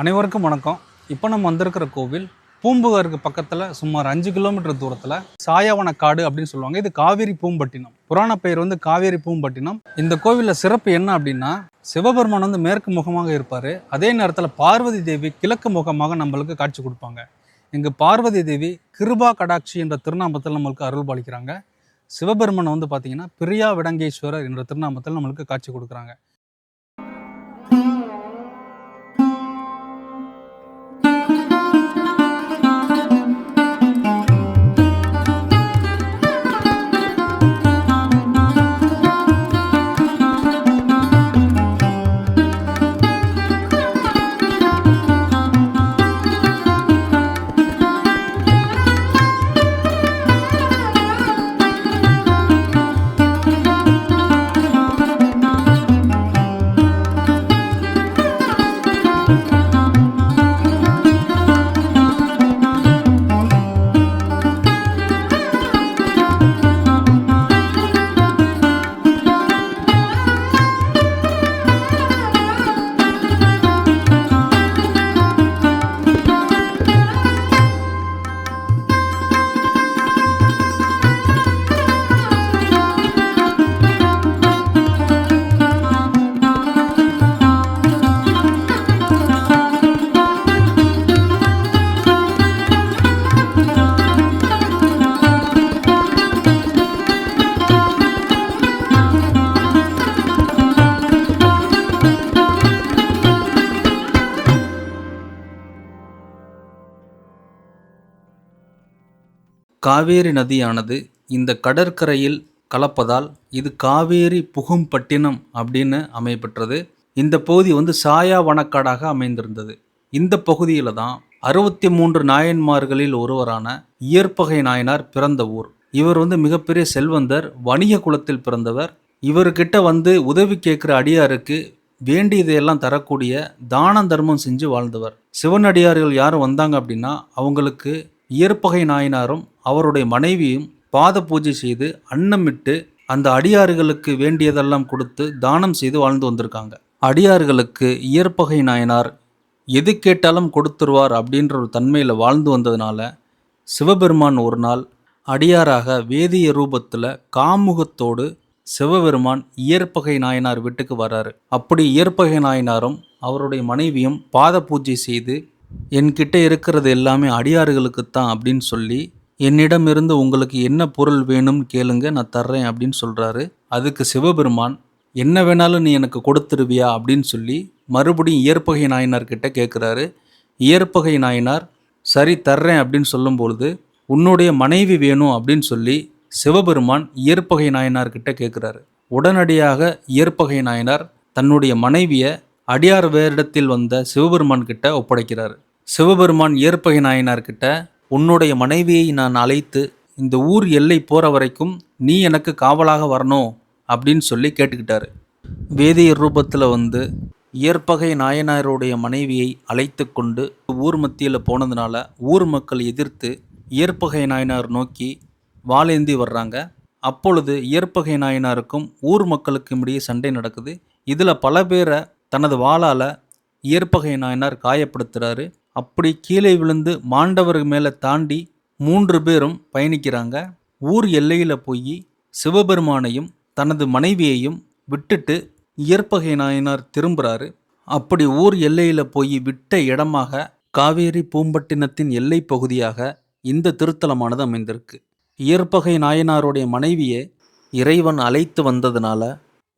அனைவருக்கும் வணக்கம். இப்போ நம்ம வந்திருக்கிற கோவில் பூம்புகாருக்கு பக்கத்தில் சுமார் அஞ்சு கிலோமீட்டர் தூரத்தில் சாயவன காடு அப்படின்னு சொல்லுவாங்க. இது காவேரி பூம்பட்டினம். புராண பெயர் வந்து காவேரி பூம்பட்டினம். இந்த கோவிலில் சிறப்பு என்ன அப்படின்னா சிவபெருமான் வந்து மேற்கு முகமாக இருப்பார். அதே நேரத்தில் பார்வதி தேவி கிழக்கு முகமாக நம்மளுக்கு காட்சி கொடுப்பாங்க. இங்கு பார்வதி தேவி கிருபா கடாட்சி என்ற திருநாமத்தில் நம்மளுக்கு அருள் பாலிக்கிறாங்க. சிவபெருமான் வந்து பார்த்திங்கன்னா பிரியா விடங்கேஸ்வரர் என்ற திருநாமத்தில் நம்மளுக்கு காட்சி கொடுக்குறாங்க. காவேரி நதியானது இந்த கடற்கரையில் கலப்பதால் இது காவேரி புகும்பட்டினம் அப்படின்னு அமையப்பெற்றது. இந்த பகுதி வந்து சாயா வனக்காடாக அமைந்திருந்தது. இந்த பகுதியில் தான் அறுபத்தி மூன்று நாயன்மார்களில் ஒருவரான இயற்பகை நாயனார் பிறந்த ஊர். இவர் வந்து மிகப்பெரிய செல்வந்தர் வணிக குலத்தில் பிறந்தவர். இவர்கிட்ட வந்து உதவி கேட்குற அடியாருக்கு வேண்டியதையெல்லாம் தரக்கூடிய தான தர்மம் செஞ்சு வாழ்ந்தவர். சிவனடியார்கள் யாரும் வந்தாங்க அப்படின்னா அவங்களுக்கு இயற்பகை நாயனாரும் அவருடைய மனைவியும் பாத பூஜை செய்து அன்னமிட்டு அந்த அடியாறுகளுக்கு வேண்டியதெல்லாம் கொடுத்து தானம் செய்து வாழ்ந்து வந்திருக்காங்க. அடியார்களுக்கு இயற்பகை நாயனார் எது கேட்டாலும் கொடுத்துருவார் அப்படின்ற ஒரு தன்மையில் வாழ்ந்து வந்ததுனால சிவபெருமான் ஒரு நாள் அடியாராக வேதிய ரூபத்தில் காமுகத்தோடு சிவபெருமான் இயற்பகை நாயனார் வீட்டுக்கு வராரு. அப்படி இயற்பகை நாயனாரும் அவருடைய மனைவியும் பாத பூஜை செய்து என்கிட்ட இருக்கிறது எல்லாமே அடியாறுகளுக்குத்தான் அப்படின்னு சொல்லி என்னிடமிருந்து உங்களுக்கு என்ன பொருள் வேணும்னு கேளுங்க நான் தர்றேன் அப்படின்னு சொல்கிறாரு அதுக்கு சிவபெருமான் என்ன வேணாலும் நீ எனக்கு கொடுத்துருவியா? அப்படின்னு சொல்லி மறுபடியும் இயற்பகை நாயனார்கிட்ட கேட்குறாரு இயற்பகை நாயனார் சரி தர்றேன் அப்படின்னு சொல்லும்பொழுது உன்னுடைய மனைவி வேணும் அப்படின்னு சொல்லி சிவபெருமான் இயற்பகை நாயனார்கிட்ட கேட்குறாரு உடனடியாக இயற்பகை நாயனார் தன்னுடைய மனைவியை அடியார் வேரிடத்தில் வந்த சிவபெருமான் கிட்ட ஒப்படைக்கிறார். சிவபெருமான் இயற்பகை நாயனார்கிட்ட உன்னுடைய மனைவியை நான் அழைத்து இந்த ஊர் எல்லை போகிற வரைக்கும் நீ எனக்கு காவலாக வரணும் அப்படின்னு சொல்லி கேட்டுக்கிட்டாரு. வேதியர் ரூபத்தில் வந்து இயற்பகை நாயனாருடைய மனைவியை அழைத்து கொண்டு ஊர் மத்தியில் போனதுனால ஊர் மக்கள் எதிர்த்து இயற்பகை நாயனார் நோக்கி வாளேந்தி வர்றாங்க. அப்பொழுது இயற்பகை நாயனாருக்கும் ஊர் மக்களுக்கும் இடையே சண்டை நடக்குது. இதில் பல பேரை தனது வாளால் இயற்பகை நாயனார் காயப்படுத்துகிறாரு அப்படி கீழே விழுந்து மாண்டவர் மேலே தாண்டி மூன்று பேரும் பயணிக்கிறாங்க. ஊர் எல்லையில் போய் சிவபெருமானையும் தனது மனைவியையும் விட்டுட்டு இயற்பகை நாயனார் திரும்புகிறாரு அப்படி ஊர் எல்லையில் போய் விட்ட இடமாக காவேரி பூம்பட்டினத்தின் எல்லை பகுதியாக இந்த திருத்தலமானது அமைந்திருக்கு. இயற்பகை நாயனாருடைய மனைவியை இறைவன் அழைத்து வந்ததுனால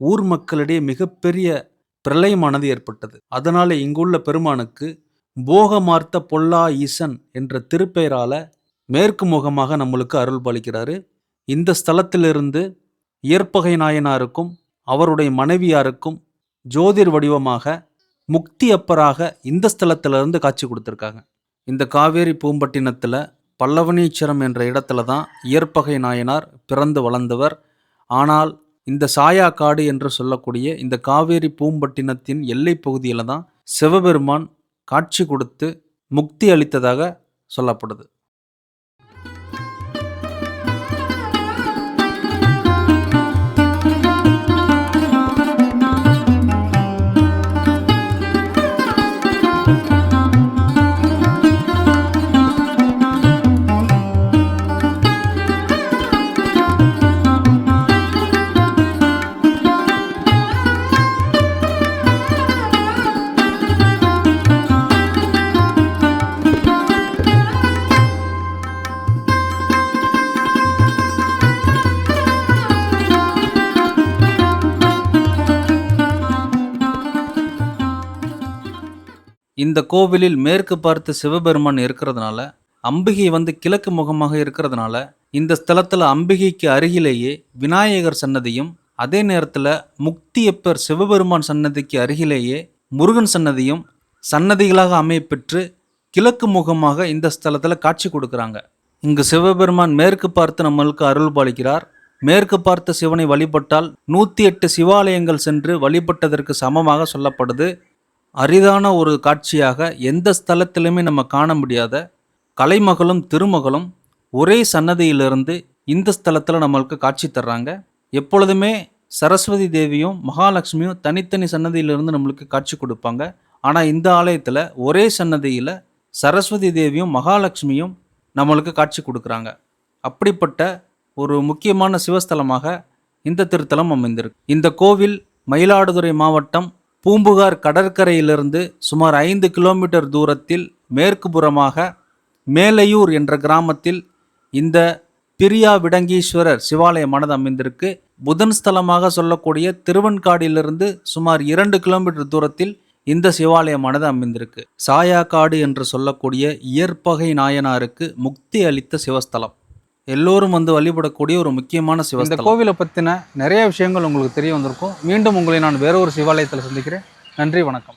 ஊர் மக்களிடையே மிகப்பெரிய பிரளயமானது ஏற்பட்டது. அதனால இங்குள்ள பெருமானுக்கு போகமார்த்த பொல்லா ஈசன் என்ற திருப்பெயரால மேற்கு முகமாக நம்மளுக்கு அருள் பாலிக்கிறாரு இந்த ஸ்தலத்திலிருந்து இயற்பகை நாயனாருக்கும் அவருடைய மனைவியாருக்கும் ஜோதிர் வடிவமாக முக்தி அப்பராக இந்த ஸ்தலத்திலிருந்து காட்சி கொடுத்துருக்காங்க. இந்த காவேரி பூம்பட்டினத்தில் பல்லவனீச்சரம் என்ற இடத்துல தான் இயற்பகை நாயனார் பிறந்து வளர்ந்தவர். ஆனால் இந்த சாயா காடு என்று சொல்லக்கூடிய இந்த காவேரி பூம்பட்டினத்தின் எல்லை பகுதியில் தான் சிவபெருமான் காட்சி கொடுத்து முக்தி அளித்ததாக சொல்லப்படுது. இந்த கோவிலில் மேற்கு பார்த்து சிவபெருமான் இருக்கிறதுனால அம்பிகை வந்து கிழக்கு முகமாக இருக்கிறதுனால இந்த ஸ்தலத்தில் அம்பிகைக்கு அருகிலேயே விநாயகர் சன்னதியும் அதே நேரத்தில் முக்தியப்பர் சிவபெருமான் சன்னதிக்கு அருகிலேயே முருகன் சன்னதியும் சன்னதிகளாக அமையப்பெற்று கிழக்கு முகமாக இந்த ஸ்தலத்தில் காட்சி கொடுக்குறாங்க. இங்கு சிவபெருமான் மேற்கு பார்த்து நம்மளுக்கு அருள் பாலிக்கிறார். மேற்கு பார்த்த சிவனை வழிபட்டால் நூற்றி எட்டு சிவாலயங்கள் சென்று வழிபட்டதற்கு சமமாக சொல்லப்படுது. அரிதான ஒரு காட்சியாக எந்த ஸ்தலத்திலுமே நம்ம காண முடியாத கலைமகளும் திருமகளும் ஒரே சன்னதியிலிருந்து இந்த ஸ்தலத்தில் நம்மளுக்கு காட்சி தர்றாங்க. எப்பொழுதுமே சரஸ்வதி தேவியும் மகாலட்சுமியும் தனித்தனி சன்னதியிலிருந்து நம்மளுக்கு காட்சி கொடுப்பாங்க. ஆனால் இந்த ஆலயத்தில் ஒரே சன்னதியில் சரஸ்வதி தேவியும் மகாலட்சுமியும் நம்மளுக்கு காட்சி கொடுக்குறாங்க. அப்படிப்பட்ட ஒரு முக்கியமான சிவஸ்தலமாக இந்த திருத்தலம் அமைந்திருக்கு. இந்த கோவில் மயிலாடுதுறை மாவட்டம் பூம்புகார் கடற்கரையிலிருந்து சுமார் ஐந்து கிலோமீட்டர் தூரத்தில் மேற்கு புறமாக மேலையூர் என்ற கிராமத்தில் இந்த பிரியா விடங்கீஸ்வரர் சிவாலயமானது அமைந்திருக்கு. புதன் ஸ்தலமாக சொல்லக்கூடிய திருவன்காடியிலிருந்து சுமார் இரண்டு கிலோமீட்டர் தூரத்தில் இந்த சிவாலயமானது அமைந்திருக்கு. சாயாக்காடு என்று சொல்லக்கூடிய இயற்பகை நாயனாருக்கு முக்தி அளித்த சிவஸ்தலம். எல்லோரும் வந்து வழிபடக்கூடிய ஒரு முக்கியமான இந்த சிவஸ்தலம். கோவிலை பற்றின நிறைய விஷயங்கள் உங்களுக்கு தெரிய வந்திருக்கும். மீண்டும் உங்களை நான் வேற ஒரு சிவாலயத்தில் சந்திக்கிறேன். நன்றி வணக்கம்.